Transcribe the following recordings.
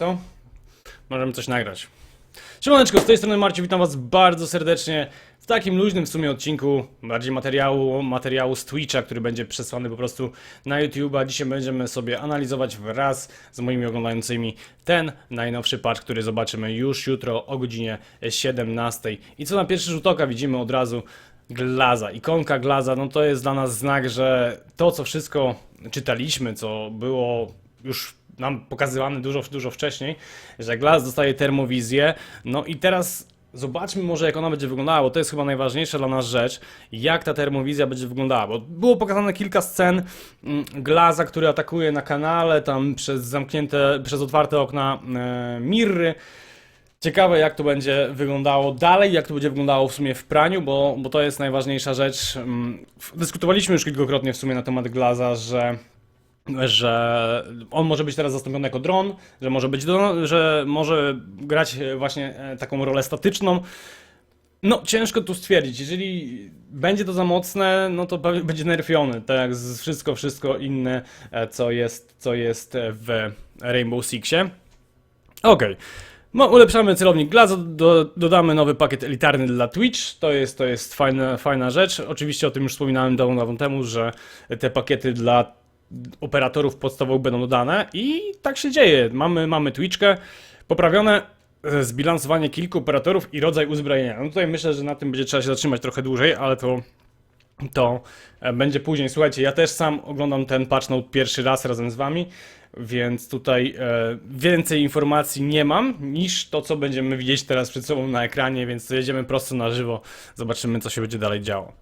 To możemy coś nagrać. Siemaneczko, z tej strony Marcin, witam was bardzo serdecznie w takim luźnym w sumie odcinku, bardziej materiału, materiału z Twitcha, który będzie przesłany po prostu na YouTube'a. Dzisiaj będziemy sobie analizować wraz z moimi oglądającymi ten najnowszy patch, który zobaczymy już jutro o godzinie 17. I co na pierwszy rzut oka widzimy od razu Glaza, ikonka Glaza, no to jest dla nas znak, że to co wszystko czytaliśmy, co było już nam pokazywane dużo, dużo wcześniej, że Glass dostaje termowizję, no i teraz zobaczmy może jak ona będzie wyglądała, bo to jest chyba najważniejsza dla nas rzecz, jak ta termowizja będzie wyglądała, bo było pokazane kilka scen mm, Glaza, który atakuje na kanale, tam przez zamknięte, przez otwarte okna e, Mirry, Ciekawe jak to będzie wyglądało dalej, jak to będzie wyglądało w sumie w praniu, bo, bo to jest najważniejsza rzecz. Mm, Dyskutowaliśmy już kilkukrotnie w sumie na temat Glaza, że że on może być teraz zastąpiony jako dron, że może być dron, że może grać e, właśnie e, taką rolę statyczną. No, ciężko tu stwierdzić. Jeżeli będzie to za mocne, no to pewnie będzie nerfiony, tak jak wszystko, wszystko inne, e, co jest, co jest w Rainbow Sixie. Okej. No, ulepszamy celownik Glaza, do, dodamy nowy pakiet elitarny dla Twitch. To jest, to jest fajna, fajna rzecz. Oczywiście o tym już wspominałem dawno, dawno temu, że te pakiety dla operatorów podstawowych będą dodane i tak się dzieje. Mamy, mamy Twitchkę, poprawione e, zbilansowanie kilku operatorów i rodzaj uzbrojenia. No tutaj myślę, że na tym będzie trzeba się zatrzymać trochę dłużej, ale to to e, będzie później. Słuchajcie, ja też sam oglądam ten patch note pierwszy raz razem z wami, więc tutaj e, więcej informacji nie mam niż to, co będziemy widzieć teraz przed sobą na ekranie, więc jedziemy prosto na żywo, zobaczymy, co się będzie dalej działo.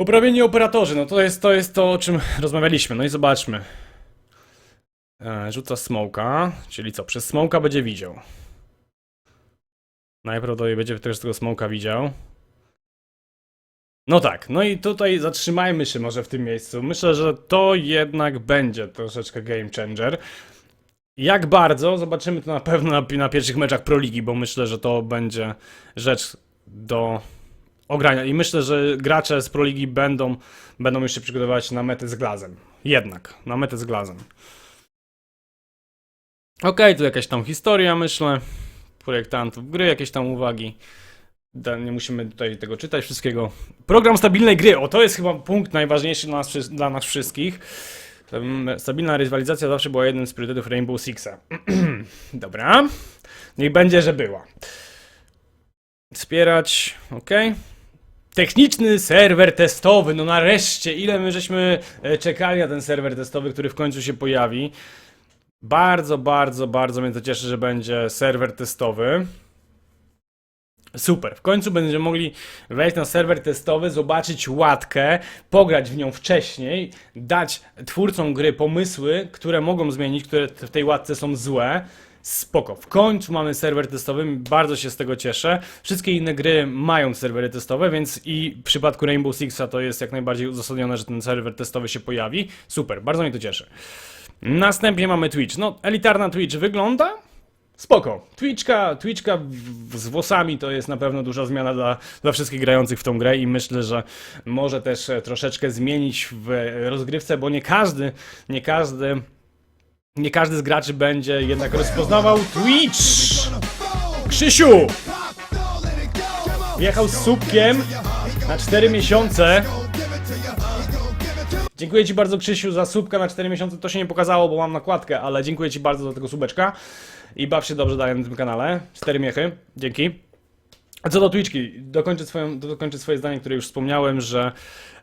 Poprawieni operatorzy, no to jest to, jest to o czym rozmawialiśmy, no i zobaczmy. E, rzuca smoka, czyli co, przez smoka będzie widział. Najprawdopodobniej będzie też tego smoka widział. No tak, no i tutaj zatrzymajmy się może w tym miejscu. Myślę, że to jednak będzie troszeczkę game changer. Jak bardzo, zobaczymy to na pewno na, na pierwszych meczach Pro Ligi, bo myślę, że to będzie rzecz do ogrania. I myślę, że gracze z Pro Ligi będą, będą się przygotowywać na metę z glazem. Jednak, na metę z glazem. Okej, tu jakaś tam historia, myślę. Projektantów gry, jakieś tam uwagi. Nie musimy tutaj tego czytać wszystkiego. Program stabilnej gry. O, to jest chyba punkt najważniejszy dla nas, dla nas wszystkich. Stabilna rywalizacja zawsze była jednym z priorytetów Rainbow Sixa. Dobra. Niech będzie, że była. Wspierać, ok. Techniczny serwer testowy, no nareszcie, ile my żeśmy e, czekali na ten serwer testowy, który w końcu się pojawi. Bardzo, bardzo, bardzo mnie to cieszy, że będzie serwer testowy. Super, w końcu będziemy mogli wejść na serwer testowy, zobaczyć łatkę, pograć w nią wcześniej, dać twórcom gry pomysły, które mogą zmienić, które w tej łatce są złe. Spoko, w końcu mamy serwer testowy, bardzo się z tego cieszę. Wszystkie inne gry mają serwery testowe, więc i w przypadku Rainbow Sixa to jest jak najbardziej uzasadnione, że ten serwer testowy się pojawi. Super, bardzo mnie to cieszy. Następnie mamy Twitch. No, elitarna Twitch wygląda Spoko. Twitchka, Twitchka z włosami to jest na pewno duża zmiana dla, dla wszystkich grających w tą grę i myślę, że może też e, troszeczkę zmienić w e, rozgrywce, bo nie każdy, nie każdy, nie każdy z graczy będzie jednak rozpoznawał Twitch. Krzysiu! Wjechał z słupkiem na 4 miesiące. Dziękuję Ci bardzo Krzysiu za słupka na 4 miesiące. To się nie pokazało, bo mam nakładkę, ale dziękuję Ci bardzo za tego słupeczka. I baw się dobrze dalej na tym kanale. Cztery miechy. Dzięki. Co do Twitchki, dokończę, swoją, dokończę swoje zdanie, które już wspomniałem, że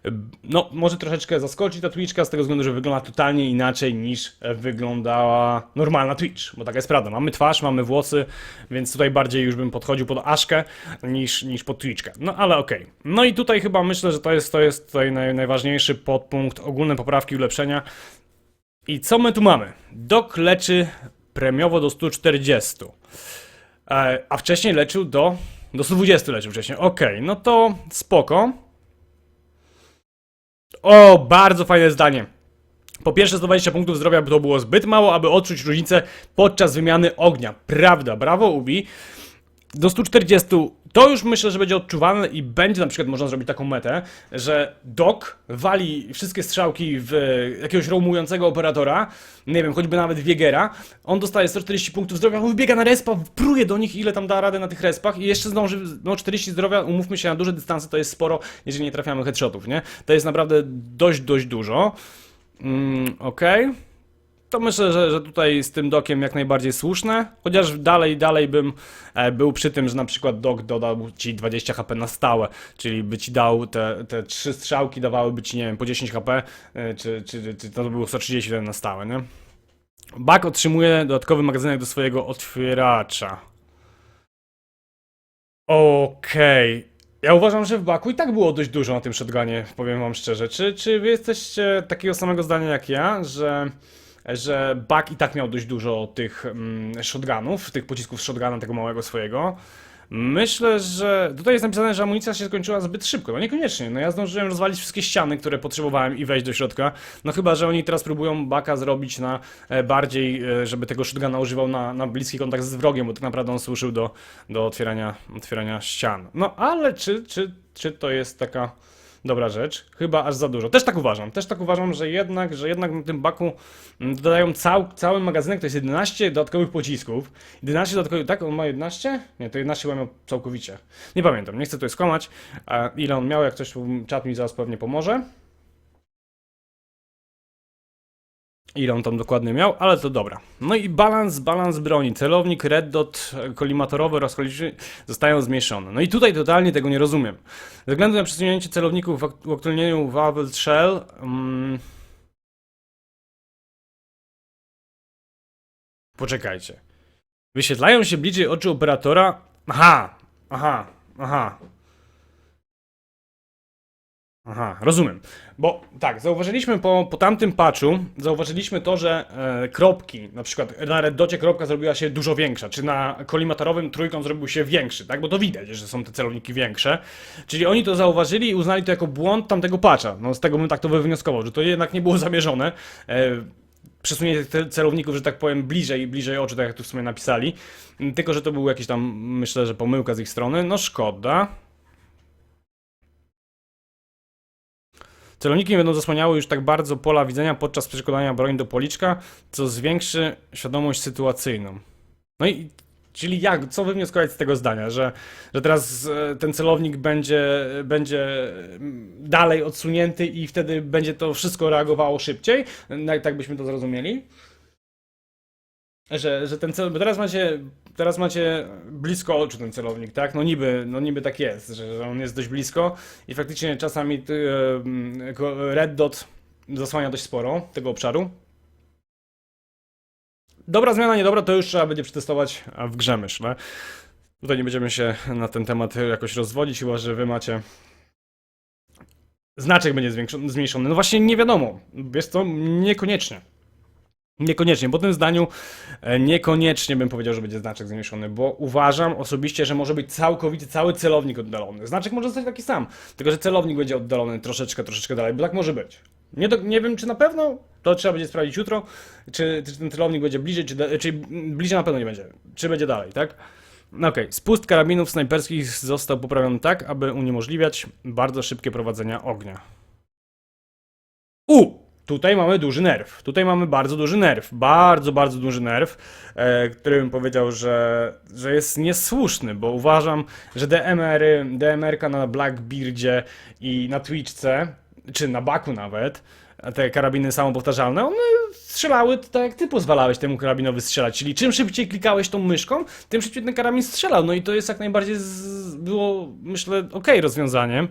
y, no, może troszeczkę zaskoczyć ta Twitchka z tego względu, że wygląda totalnie inaczej niż wyglądała normalna Twitch, bo taka jest prawda. Mamy twarz, mamy włosy, więc tutaj bardziej już bym podchodził pod Aszkę niż, niż pod Twitchkę. No ale okej. No i tutaj chyba myślę, że to jest, to jest tutaj naj, najważniejszy podpunkt, ogólne poprawki, ulepszenia. I co my tu mamy? Dok leczy premiowo do 140. E, a wcześniej leczył do. Do 120 leczył wcześniej. Okej, no to spoko. O, bardzo fajne zdanie. Po pierwsze, 120 punktów zdrowia to było zbyt mało, aby odczuć różnicę podczas wymiany ognia. Prawda, brawo Ubi. Do 140 To już myślę, że będzie odczuwalne i będzie na przykład można zrobić taką metę, że Doc wali wszystkie strzałki w jakiegoś roamującego operatora, nie wiem, choćby nawet Wiegera, on dostaje 140 punktów zdrowia, on wbiega na respa, pruje do nich ile tam da radę na tych respach i jeszcze zdąży, no 40 zdrowia, umówmy się na duże dystanse, to jest sporo, jeżeli nie trafiamy headshotów, nie? To jest naprawdę dość, dość dużo. Mm, Okej. To myślę, że, że tutaj z tym dokiem jak najbardziej słuszne, chociaż dalej, dalej bym e, był przy tym, że na przykład dok dodał ci 20 HP na stałe, czyli by ci dał te, te trzy strzałki dawałyby ci, nie wiem, po 10 HP, e, czy, czy, czy to by było 130 na stałe, nie? Bak otrzymuje dodatkowy magazynek do swojego otwieracza. Okej. Ja uważam, że w Baku i tak było dość dużo na tym shotgunie, powiem wam szczerze. Czy, czy wy jesteście takiego samego zdania jak ja, że, że Bak i tak miał dość dużo tych mm, shotgunów, tych pocisków shotguna, tego małego swojego? Myślę, że tutaj jest napisane, że amunicja się skończyła zbyt szybko. No niekoniecznie. No ja zdążyłem rozwalić wszystkie ściany, które potrzebowałem i wejść do środka. No chyba, że oni teraz próbują Baka zrobić na e, bardziej, e, żeby tego shotguna używał na, na bliski kontakt z wrogiem, bo tak naprawdę on służył do, do otwierania, otwierania ścian. No ale czy, czy, czy to jest taka dobra rzecz? Chyba aż za dużo. Też tak uważam. Też tak uważam, że jednak, że jednak na tym baku mm, dodają cał, cały magazynek, to jest 11 dodatkowych pocisków. 11 dodatkowych, tak? On ma 11? Nie, to 11 chyba miał całkowicie. Nie pamiętam, nie chcę tutaj skłamać. A ile on miał, jak ktoś czat mi zaraz pewnie pomoże. Ile on tam dokładnie miał, ale to dobra. No i balans, balans broni. Celownik, red dot, kolimatorowy oraz koliczny zostają zmniejszone. No i tutaj totalnie tego nie rozumiem. Ze względu na przesunięcie celowników w ak- uaktualnieniu Valve Shell... Mm, poczekajcie. Wyświetlają się bliżej oczu operatora... Aha, aha, aha. Aha, rozumiem. Bo tak, zauważyliśmy po, po tamtym patchu, zauważyliśmy to, że e, kropki, na przykład na reddocie kropka zrobiła się dużo większa, czy na kolimatorowym trójkąt zrobił się większy, tak? Bo to widać, że są te celowniki większe. Czyli oni to zauważyli i uznali to jako błąd tamtego patcha. No z tego bym tak to wywnioskował, że to jednak nie było zamierzone. E, przesunięcie tych celowników, że tak powiem, bliżej, bliżej oczu, tak jak tu w sumie napisali. Tylko, że to był jakiś tam, myślę, że pomyłka z ich strony. No szkoda. Celowniki będą zasłaniały już tak bardzo pola widzenia podczas przekładania broni do policzka, co zwiększy świadomość sytuacyjną. No i czyli jak, co wywnioskować z tego zdania, że, że teraz e, ten celownik będzie, będzie mm, dalej odsunięty i wtedy będzie to wszystko reagowało szybciej? No, tak byśmy to zrozumieli? Że, że ten cel, bo teraz macie, teraz macie blisko oczu ten celownik, tak? No niby, no niby tak jest, że, on jest dość blisko i faktycznie czasami e, red dot zasłania dość sporo tego obszaru. Dobra zmiana, niedobra, to już trzeba będzie przetestować w grze, myślę. Tutaj nie będziemy się na ten temat jakoś rozwodzić, chyba że wy macie znaczek będzie zmniejszony. No właśnie nie wiadomo, jest to niekoniecznie. Niekoniecznie, po tym zdaniu e, niekoniecznie bym powiedział, że będzie znaczek zmniejszony, bo uważam osobiście, że może być całkowicie cały celownik oddalony. Znaczek może zostać taki sam, tylko że celownik będzie oddalony troszeczkę, troszeczkę dalej, bo tak może być. Nie, do, nie wiem, czy na pewno, to trzeba będzie sprawdzić jutro, czy, czy ten celownik będzie bliżej, czy, czy bliżej na pewno nie będzie, czy będzie dalej, tak? No Okej, spust karabinów snajperskich został poprawiony tak, aby uniemożliwiać bardzo szybkie prowadzenie ognia. U! Tutaj mamy duży nerw. Tutaj mamy bardzo duży nerw. Bardzo, bardzo duży nerw, e, który bym powiedział, że, że jest niesłuszny, bo uważam, że DMR-y, DMR-ka na Blackbeardzie i na Twitchce, czy na Baku nawet, te karabiny samopowtarzalne, one strzelały tak jak ty pozwalałeś temu karabinowi strzelać. Czyli czym szybciej klikałeś tą myszką, tym szybciej ten karabin strzelał. No i to jest jak najbardziej z... było, myślę, okej rozwiązaniem.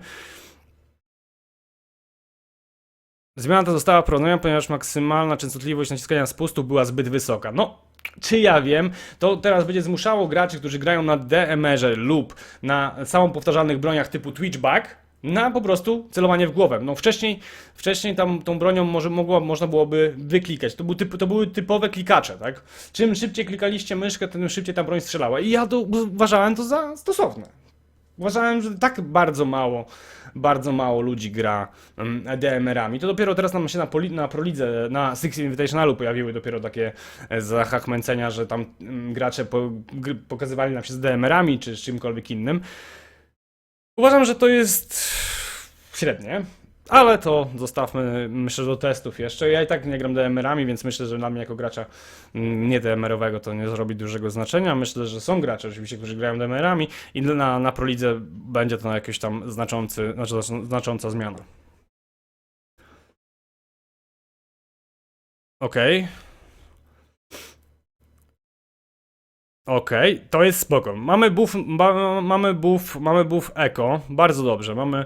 Zmiana ta została wprowadzona, ponieważ maksymalna częstotliwość naciskania spustów była zbyt wysoka. No, czy ja wiem, to teraz będzie zmuszało graczy, którzy grają na DMR-ze lub na samopowtarzalnych broniach typu Twitchback, na po prostu celowanie w głowę. No wcześniej, wcześniej tam tą bronią może, mogło, można byłoby wyklikać. To, był typ, to były typowe klikacze, tak? Czym szybciej klikaliście myszkę, tym szybciej ta broń strzelała. I ja to uważałem to za stosowne. Uważałem, że tak bardzo mało, bardzo mało ludzi gra um, DMR-ami. To dopiero teraz nam się na, poli, na Prolidze, na Six Invitationalu pojawiły dopiero takie e, zachachmęcenia, że tam mm, gracze po, pokazywali nam się z DMR-ami czy z czymkolwiek innym. Uważam, że to jest średnie. Ale to zostawmy, myślę, do testów jeszcze. Ja i tak nie gram DMR-ami, więc myślę, że dla mnie jako gracza mm, nie DMR-owego to nie zrobi dużego znaczenia. Myślę, że są gracze oczywiście, którzy grają DMR-ami i na, na Prolidze będzie to jakiś tam znaczący, znaczy, znacząca zmiana. Okej. Okej, to jest spoko. Mamy buff, mamy buff, mamy buff eco, bardzo dobrze. Mamy,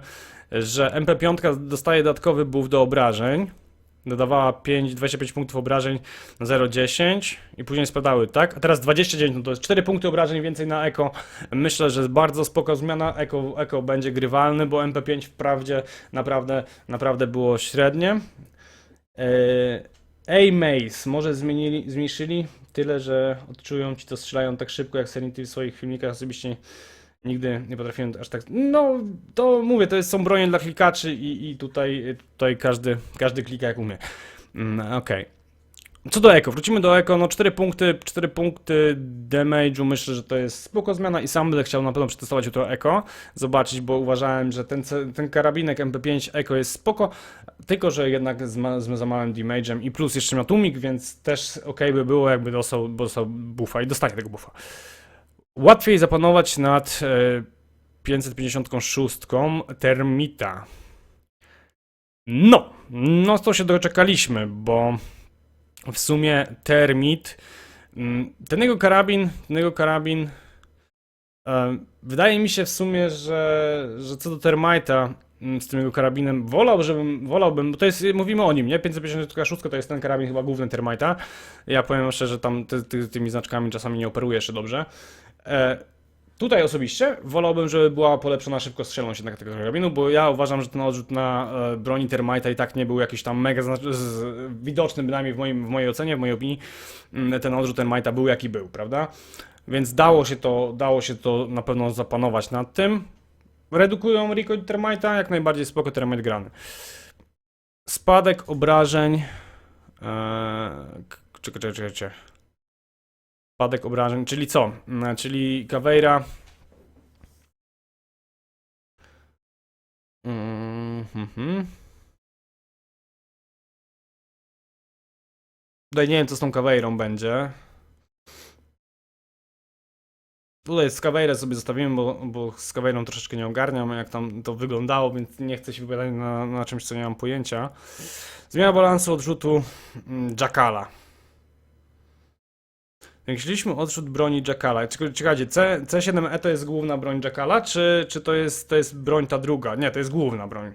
że MP5 dostaje dodatkowy buff do obrażeń. Dodawała 5, 25 punktów obrażeń na 0,10 i później spadały, tak? A teraz 29, no to jest 4 punkty obrażeń więcej na Eko. Myślę, że jest bardzo spoko zmiana. Eko, Eko będzie grywalny, bo MP5 wprawdzie naprawdę, naprawdę było średnie. Ej, Mace, może zmienili, zmniejszyli tyle, że odczują ci to strzelają tak szybko jak Serenity w swoich filmikach. Osobiście nigdy nie potrafiłem aż tak. No, to mówię, to jest, są bronie dla klikaczy i, i tutaj, tutaj każdy, każdy klika jak umie. Mm, Okej. Co do Eko, wrócimy do Eko, no 4 punkty, 4 punkty damage'u, myślę, że to jest spoko zmiana i sam będę chciał na pewno przetestować jutro Eko, zobaczyć, bo uważałem, że ten, ten karabinek MP5 Eko jest spoko, tylko, że jednak z, ma, z za małym damage'em i plus jeszcze miał tłumik, więc też ok by było, jakby dostał, dostał buffa i dostanie tego buffa. Łatwiej zapanować nad e, 556 Termita. No, no to się doczekaliśmy, bo w sumie Termit, mm, ten jego karabin, ten jego karabin, e, wydaje mi się w sumie, że, że co do Termita mm, z tym jego karabinem, wolał, żebym, wolałbym, bo to jest, mówimy o nim, nie? 556 to jest ten karabin chyba główny Termita. Ja powiem szczerze, tam ty, ty, tymi znaczkami czasami nie operuję jeszcze dobrze. E, Tutaj osobiście wolałbym, żeby była polepszona szybkostrzelność jednak tego karabinu, bo ja uważam, że ten odrzut na e, broni Termita i tak nie był jakiś tam mega znacz- z, widoczny, bynajmniej w, moim, w mojej ocenie, w mojej opinii. Mm, Ten odrzut Termita był jaki był, prawda? Więc dało się to, dało się to na pewno zapanować nad tym. Redukują recoil Termita, jak najbardziej spoko Termite grany. Spadek obrażeń. Eee, czekaj, czekaj, czekaj. Spadek obrażeń, czyli co? Mm, Czyli Caveira. Mm, mhm. Tutaj nie wiem, co z tą Caveirą będzie. Tutaj z Caveirę sobie zostawimy, bo, bo z Caveirą troszeczkę nie ogarniam, jak tam to wyglądało, więc nie chcę się wypowiadać na, na czymś, co nie mam pojęcia. Zmiana balansu odrzutu mm, Jackala. Jak szliśmy odrzut broni Jackala, Czek- czekajcie, C, C7E to jest główna broń Jackala, czy, czy to, jest, to jest broń ta druga? Nie, to jest główna broń.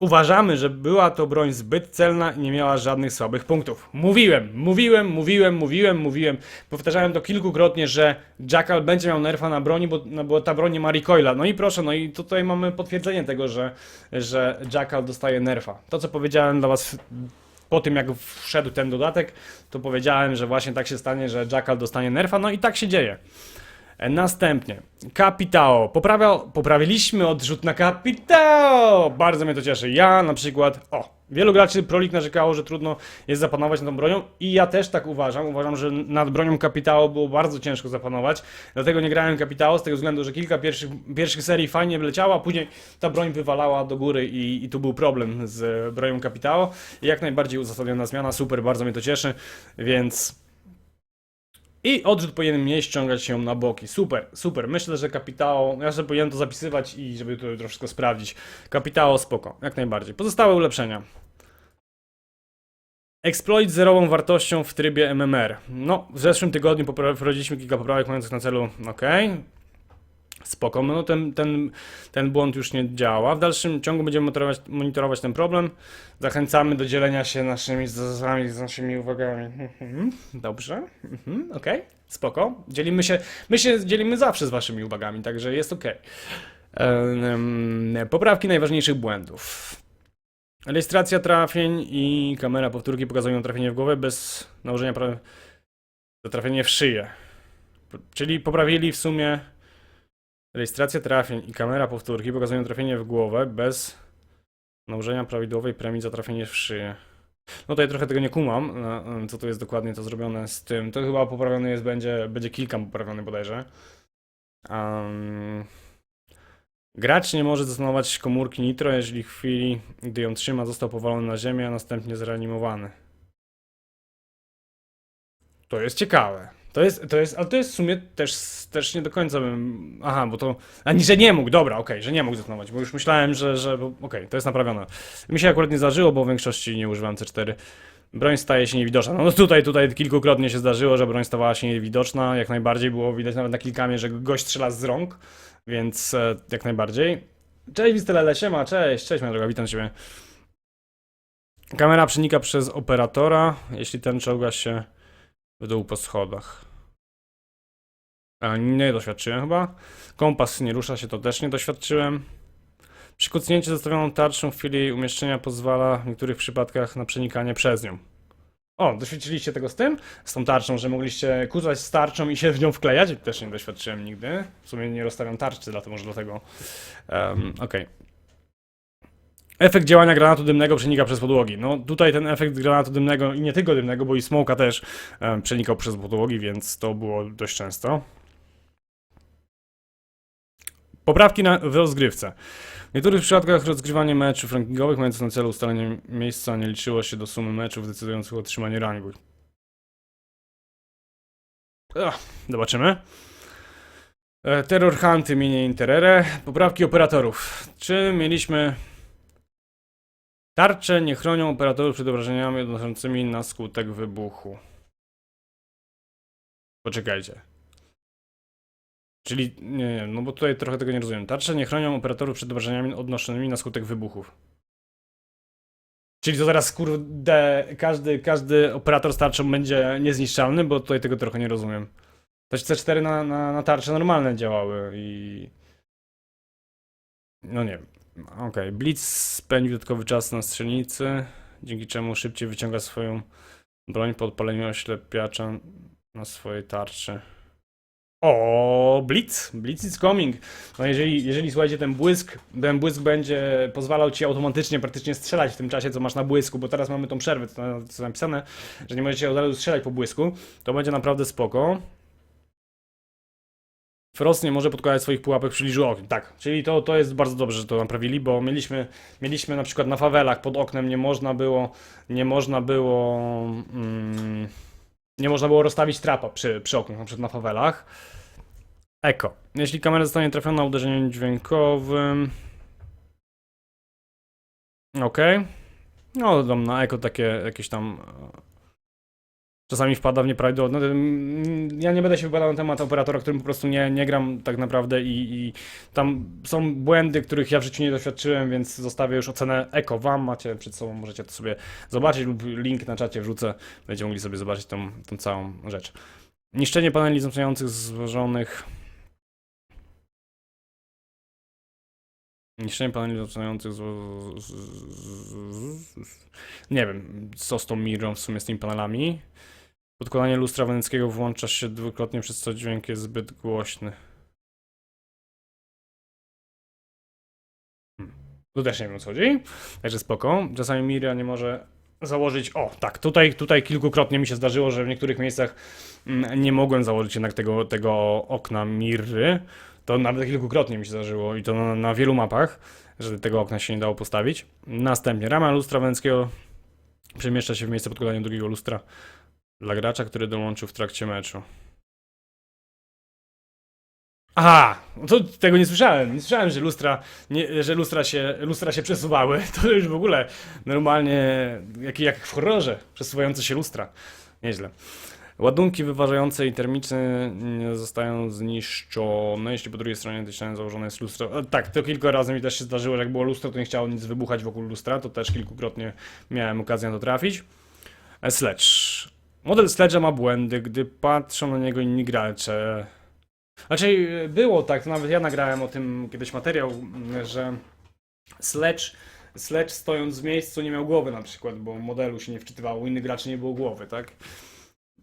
Uważamy, że była to broń zbyt celna i nie miała żadnych słabych punktów. Mówiłem, mówiłem, mówiłem, mówiłem, mówiłem. Powtarzałem to kilkukrotnie, że Jackal będzie miał nerfa na broni, bo, no, bo ta broń nie ma recoila. No i proszę, no i tutaj mamy potwierdzenie tego, że, że Jackal dostaje nerfa. To, co powiedziałem dla was po tym, jak wszedł ten dodatek, to powiedziałem, że właśnie tak się stanie, że Jackal dostanie nerfa, no i tak się dzieje. E, Następnie, Capitao. Poprawia, poprawiliśmy odrzut na Capitao! Bardzo mnie to cieszy. Ja na przykład, o, wielu graczy Prolik narzekało, że trudno jest zapanować nad tą bronią i ja też tak uważam. Uważam, że nad bronią Capitao było bardzo ciężko zapanować, dlatego nie grałem Capitao z tego względu, że kilka pierwszych, pierwszych serii fajnie wleciała, a później ta broń wywalała do góry i, i tu był problem z bronią Capitao. I jak najbardziej uzasadniona zmiana, super, bardzo mnie to cieszy, więc... I odrzut powinien mniej ściągać się na boki. Super, super. Myślę, że kapitał. Ja sobie powinienem to zapisywać i żeby to jutro wszystko sprawdzić. Kapitał spoko, jak najbardziej. Pozostałe ulepszenia. Exploit z zerową wartością w trybie MMR. No, w zeszłym tygodniu wprowadziliśmy kilka poprawek mających na celu. Ok. Spoko, no ten, ten, ten błąd już nie działa. W dalszym ciągu będziemy monitorować, monitorować ten problem. Zachęcamy do dzielenia się naszymi z naszymi uwagami. Mhm, Dobrze, mhm, okej, spoko. Dzielimy się, my się dzielimy zawsze z waszymi uwagami, także jest. Em, Poprawki najważniejszych błędów. Rejestracja trafień i kamera powtórki pokazują trafienie w głowę bez nałożenia pra... trafienie w szyję. Czyli poprawili w sumie Rejestracja trafień i kamera powtórki pokazują trafienie w głowę bez nałożenia prawidłowej premii za trafienie w szyję. No tutaj trochę tego nie kumam, co tu jest dokładnie to zrobione z tym. To chyba poprawiony jest, będzie, będzie kilka poprawiony bodajże. Um, gracz nie może zastanować komórki nitro, jeżeli w chwili, gdy ją trzyma, został powalony na ziemię, a następnie zreanimowany. To jest ciekawe. To jest, to jest, ale to jest w sumie też, też nie do końca bym. Aha, bo to. Ani, że nie mógł, dobra, okej, że nie mógł zastanować, bo już myślałem, że. że okej, to jest naprawione. Mi się akurat nie zdarzyło, bo w większości nie używam C4. Broń staje się niewidoczna. No tutaj, tutaj kilkukrotnie się zdarzyło, że broń stawała się niewidoczna. Jak najbardziej było widać nawet na kilkamie, że gość strzela z rąk, więc e, jak najbardziej. Cześć, Wistelele, siema, cześć, cześć moja droga, witam ciebie. Kamera przenika przez operatora, jeśli ten czołga się w dół po schodach. Nie doświadczyłem chyba. Kompas nie rusza się, to też nie doświadczyłem. Przykucnięcie zostawioną tarczą w chwili umieszczenia pozwala w niektórych przypadkach na przenikanie przez nią. O, doświadczyliście tego z tym? Z tą tarczą, że mogliście kucać z tarczą i się w nią wklejać? Też nie doświadczyłem nigdy. W sumie nie rozstawiam tarczy, dlatego może dlatego. Um, Okej. Efekt działania granatu dymnego przenika przez podłogi. No tutaj ten efekt granatu dymnego i nie tylko dymnego, bo i smoka też przenikał przez podłogi, więc to było dość często. Poprawki na, w rozgrywce. W niektórych przypadkach rozgrywanie meczów rankingowych mających na celu ustalenie miejsca nie liczyło się do sumy meczów decydujących o otrzymaniu rangu. Ach, zobaczymy. E, Terror Hunty minie Interere. Poprawki operatorów. Czy mieliśmy... Tarcze nie chronią operatorów przed obrażeniami odnoszącymi na skutek wybuchu. Poczekajcie. Czyli, nie, nie, no bo tutaj trochę tego nie rozumiem. Tarcze nie chronią operatorów przed obrażeniami odnoszonymi na skutek wybuchów. Czyli to teraz, kurde, każdy, każdy operator z tarczą będzie niezniszczalny, bo tutaj tego trochę nie rozumiem. Też C4 na, na, na tarcze normalne działały i... No nie wiem. Okej, Blitz spędzi dodatkowy czas na strzelnicy, dzięki czemu szybciej wyciąga swoją broń po odpaleniu oślepiacza na swojej tarczy. O, Blitz! Blitz is coming! No jeżeli, jeżeli słuchajcie, ten błysk, ten błysk będzie pozwalał ci automatycznie praktycznie strzelać w tym czasie, co masz na błysku, bo teraz mamy tą przerwę, co co jest napisane, że nie możecie od razu strzelać po błysku, to będzie naprawdę spoko. Frost nie może podkładać swoich pułapek w przybliżu okien. Tak, czyli to, to jest bardzo dobrze, że to naprawili, bo mieliśmy, mieliśmy na przykład na fawelach pod oknem nie można było, nie można było, mm, nie można było rozstawić trapa przy, przy oknach, na przykład na fawelach. Eko. Jeśli kamera zostanie trafiona uderzeniem dźwiękowym. Okej. No, dam na eko takie jakieś tam. E, Czasami wpada w nieprawidłowne. No, mm, ja nie będę się wypowiadał na temat operatora, którym po prostu nie, nie gram tak naprawdę i, i tam są błędy, których ja w życiu nie doświadczyłem, więc zostawię już ocenę eko wam. Macie przed sobą, możecie to sobie zobaczyć lub link na czacie wrzucę. Będziecie mogli sobie zobaczyć tą, tą całą rzecz. Niszczenie paneli wzmacniających złożonych Niszczenie paneli wzmacniających z... z, z, z... Nie wiem, co z tą mirą w sumie z tymi panelami. Podkładanie lustra weneckiego włącza się dwukrotnie, przez co dźwięk jest zbyt głośny. Hmm. Tu też nie wiem o co chodzi, także spoko. Czasami Mira nie może założyć... O, tak, tutaj, tutaj kilkukrotnie mi się zdarzyło, że w niektórych miejscach mm, nie mogłem założyć jednak tego, tego okna Miry. To nawet kilkukrotnie mi się zdarzyło i to na, na wielu mapach, że tego okna się nie dało postawić. Następnie rama lustra weneckiego przemieszcza się w miejsce podkładania drugiego lustra dla gracza, który dołączył w trakcie meczu. Aha, no to tego nie słyszałem. Nie słyszałem, że lustra, nie, że lustra, się, lustra się przesuwały. To już w ogóle normalnie jak, jak w horrorze przesuwające się lustra. Nieźle. Ładunki wyważające i termiczne zostają zniszczone, jeśli po drugiej stronie tej założone jest lustro. E, Tak, to kilka razy mi też się zdarzyło, że jak było lustro, to nie chciało nic wybuchać wokół lustra, to też kilkukrotnie miałem okazję na to trafić. E, Sledge. Model Sledge'a ma błędy, gdy patrzą na niego inni gracze. Znaczy, było tak, nawet ja nagrałem o tym kiedyś materiał, że Sledge, Sledge stojąc w miejscu nie miał głowy na przykład, bo modelu się nie wczytywało, u innych graczy nie było głowy, tak?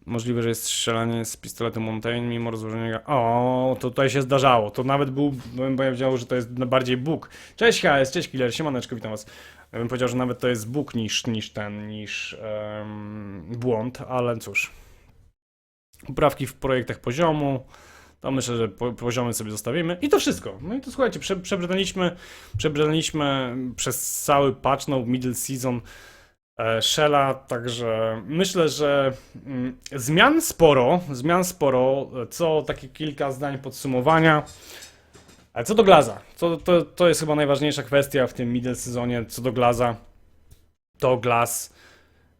Możliwe, że jest strzelanie z pistoletu Montaigne mimo rozłożenia. O, to tutaj się zdarzało. To nawet był, bym powiedział, że to jest bardziej Bóg. Cześć HS, cześć Killer, siemaneczko, witam was. Ja bym powiedział, że nawet to jest Bóg niż, niż ten, niż em, błąd, ale cóż. Poprawki w projektach poziomu. To myślę, że po, poziomy sobie zostawimy. I to wszystko. No i to słuchajcie, prze, przebrnęliśmy, przebrnęliśmy przez cały patch no middle season Shella, także myślę, że mm, zmian sporo, zmian sporo, co takie kilka zdań podsumowania. Ale co do Glaza, to, to, to jest chyba najważniejsza kwestia w tym middle sezonie, co do Glaza, to Glaz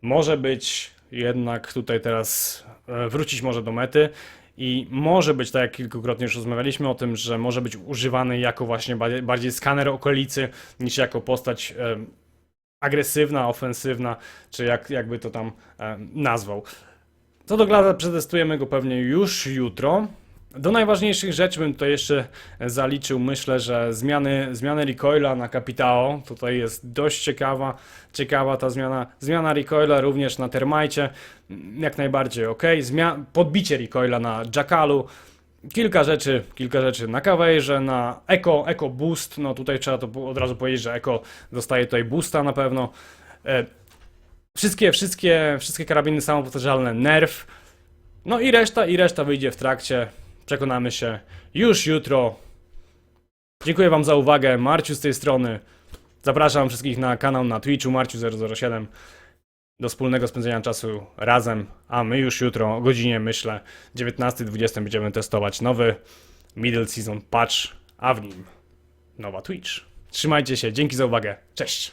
może być jednak tutaj teraz e, wrócić może do mety i może być, tak jak kilkukrotnie już rozmawialiśmy o tym, że może być używany jako właśnie bardziej, skaner okolicy niż jako postać e, agresywna, ofensywna, czy jak, jakby to tam e, nazwał. Co do Glaza, przetestujemy go pewnie już jutro. Do najważniejszych rzeczy bym tutaj jeszcze zaliczył, myślę, że zmiany, zmiany recoila na Capitao, tutaj jest dość ciekawa, ciekawa ta zmiana, zmiana recoila również na Termite, jak najbardziej ok, Zmia podbicie recoila na Jackalu, kilka rzeczy, kilka rzeczy na Caveirze, na Eco, Eco Boost, no tutaj trzeba to od razu powiedzieć, że Eco dostaje tutaj boosta na pewno, e, wszystkie, wszystkie, wszystkie karabiny samopowtarzalne nerf, no i reszta, i reszta wyjdzie w trakcie. Przekonamy się już jutro. Dziękuję Wam za uwagę. Marciu z tej strony. Zapraszam wszystkich na kanał na Twitchu Marciu007 do wspólnego spędzenia czasu razem, a my już jutro o godzinie, myślę, 19.20 będziemy testować nowy Middle Season Patch, a w nim nowa Twitch. Trzymajcie się, dzięki za uwagę, cześć!